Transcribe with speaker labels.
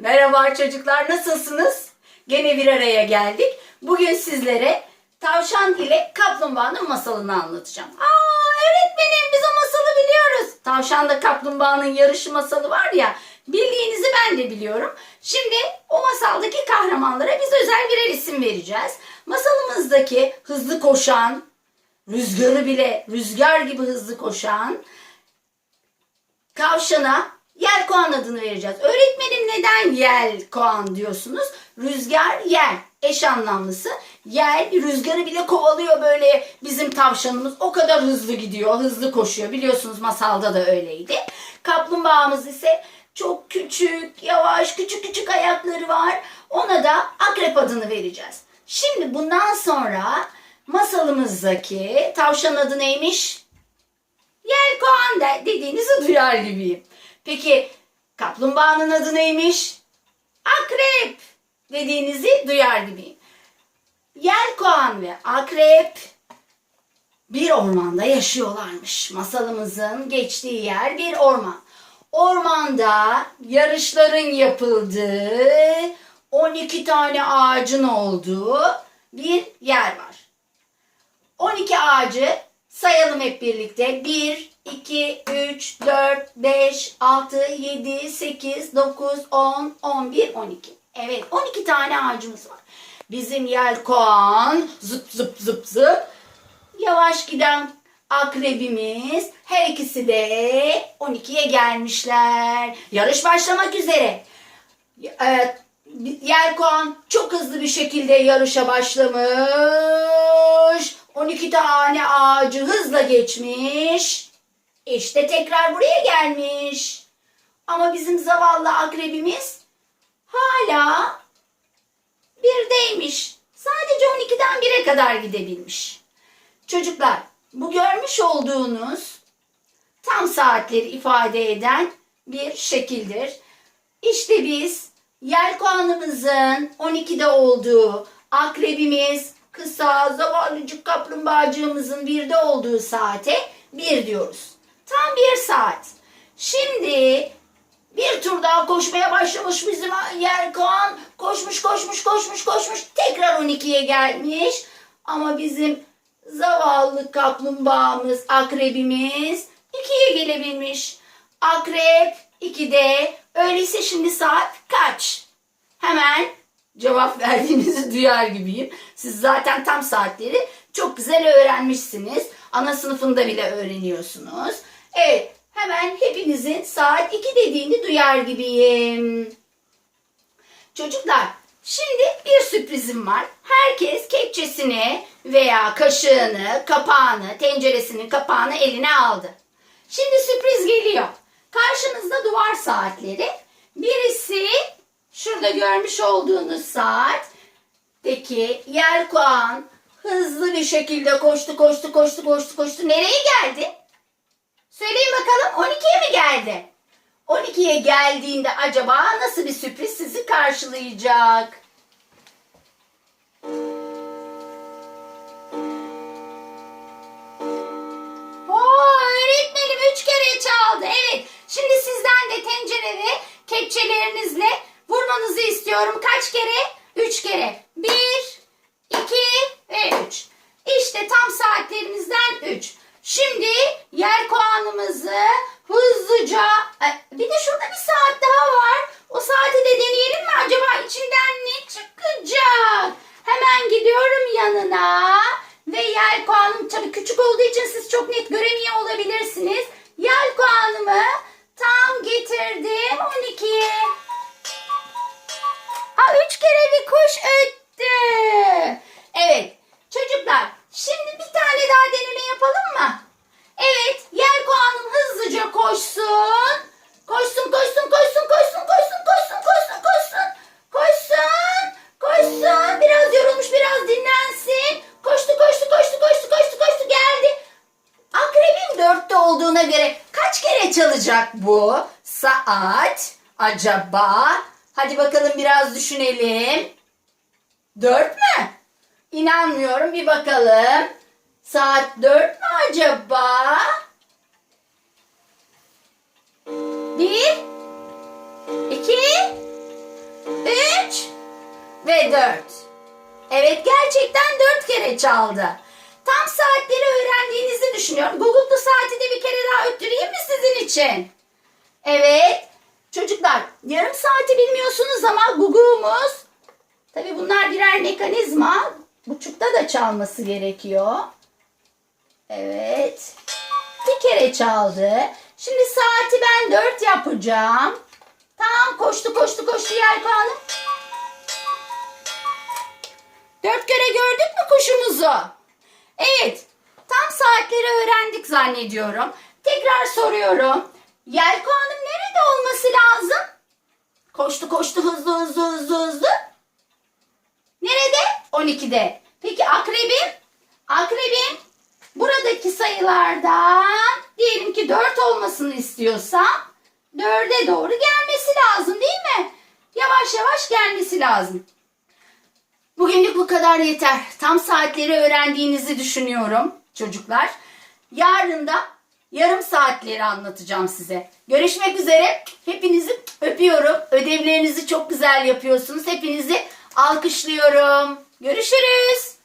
Speaker 1: Merhaba çocuklar nasılsınız? Gene bir araya geldik. Bugün sizlere tavşan ile kaplumbağanın masalını anlatacağım. Aa öğretmenim biz o masalı biliyoruz. Tavşanla kaplumbağanın yarışı masalı var ya bildiğinizi ben de biliyorum. Şimdi o masaldaki kahramanlara biz özel birer isim vereceğiz. Masalımızdaki hızlı koşan, rüzgarı bile rüzgar gibi hızlı koşan Tavşana yelkoğan adını vereceğiz. Öğretmenim neden yelkoğan diyorsunuz? Rüzgar yel eş anlamlısı. Yel rüzgarı bile kovalıyor böyle bizim tavşanımız. O kadar hızlı gidiyor, hızlı koşuyor. Biliyorsunuz masalda da öyleydi. Kaplumbağamız ise çok küçük, yavaş, küçük küçük ayakları var. Ona da akrep adını vereceğiz. Şimdi bundan sonra masalımızdaki tavşan adı neymiş? Yelkoğan de dediğinizi duyar gibiyim. Peki kaplumbağanın adı neymiş? Akrep dediğinizi duyar gibiyim. Yelkoğan ve akrep bir ormanda yaşıyorlarmış. Masalımızın geçtiği yer bir orman. Ormanda yarışların yapıldığı 12 tane ağacın olduğu bir yer var. 12 ağacı sayalım hep birlikte. 1, 2, 3, 4, 5, 6, 7, 8, 9, 10, 11, 12. Evet 12 tane ağacımız var. Bizim yelkoğan zıp zıp zıp zıp yavaş giden akrebimiz her ikisi de 12'ye gelmişler. Yarış başlamak üzere. Evet, Yelkoğan çok hızlı bir şekilde yarışa başlamış. 12 tane ağacı hızla geçmiş. İşte tekrar buraya gelmiş. Ama bizim zavallı akrebimiz hala birdeymiş. Sadece 12'den 1'e kadar gidebilmiş. Çocuklar bu görmüş olduğunuz tam saatleri ifade eden bir şekildir. İşte biz yelkoğanımızın 12'de olduğu, akrebimiz kısa zavallıcık kaplumbağacığımızın 1'de olduğu saate 1 diyoruz. Tam 1 saat. Şimdi bir tur daha koşmaya başlamış bizim yelkoğan. Koşmuş koşmuş koşmuş koşmuş tekrar 12'ye gelmiş. Ama bizim zavallı kaplumbağamız, akrebimiz 2'ye gelebilmiş. Akrep 2'de. Öyleyse şimdi saat kaç? Hemen cevap verdiğinizi duyar gibiyim. Siz zaten tam saatleri çok güzel öğrenmişsiniz. Ana sınıfında bile öğreniyorsunuz. Evet, hemen hepinizin saat 2 dediğini duyar gibiyim. Çocuklar, şimdi bir sürprizim var. Herkes kepçesini veya kaşığını, kapağını, tenceresinin kapağını eline aldı. Şimdi sürpriz geliyor. Karşınızda duvar saatleri. Birisi şurada görmüş olduğunuz saatteki yelkoğan hızlı bir şekilde koştu, koştu, koştu, koştu, koştu. Nereye geldi? Söyleyin bakalım 12'ye mi geldi? 12'ye geldiğinde acaba nasıl bir sürpriz sizi karşılayacak? İstiyorum. Kaç kere? Üç kere. Bir, iki ve üç. İşte tam saatlerimizden üç. Şimdi yelkoğanımızı hızlıca... Ay, Bir de şurada bir saat daha var. O saati de deneyelim mi? Acaba içinden ne çıkacak? Hemen gidiyorum yanına. Ve yelkoğanım tabii küçük olduğu için siz çok net göremiyor olabilirsiniz. Yelkoğanımı tam getirdim 12'ye. Ha üç kere bir kuş öttü. Evet çocuklar şimdi bir tane daha deneme mı? Evet yelkoğanım hızlıca koşsun. Koşsun koşsun koşsun koşsun koşsun koşsun koşsun koşsun. Koşsun koşsun. Biraz yorulmuş biraz dinlensin. Koştu koştu koştu koştu koştu koştu geldi. Akrebin dörtte olduğuna göre kaç kere çalacak bu saat acaba? Hadi bakalım biraz düşünelim. Dört mü? İnanmıyorum bir bakalım. Saat dört mü acaba? Bir, iki, ve 4. Evet gerçekten 4 kere çaldı. Tam saatleri öğrendiğinizi düşünüyorum. Google saati de bir kere daha öttüreyim mi sizin için? Evet. Çocuklar yarım saati bilmiyorsunuz ama Google'umuz tabi bunlar birer mekanizma. Buçukta da çalması gerekiyor. Evet. Bir kere çaldı. Şimdi saati ben 4 yapacağım. Tamam koştu koştu koştu Yelpa Hanım. Dört kere gördük mü kuşumuzu? Evet. Tam saatleri öğrendik zannediyorum. Tekrar soruyorum. Yelko Hanım nerede olması lazım? Koştu koştu hızlı hızlı hızlı hızlı. Nerede? 12'de. Peki akrebim? Akrebim buradaki sayılardan diyelim ki 4 olmasını istiyorsam 4'e doğru gelmesi lazım değil mi? Yavaş yavaş gelmesi lazım. Bugünlük bu kadar yeter. Tam saatleri öğrendiğinizi düşünüyorum çocuklar. Yarın da yarım saatleri anlatacağım size. Görüşmek üzere. Hepinizi öpüyorum. Ödevlerinizi çok güzel yapıyorsunuz. Hepinizi alkışlıyorum. Görüşürüz.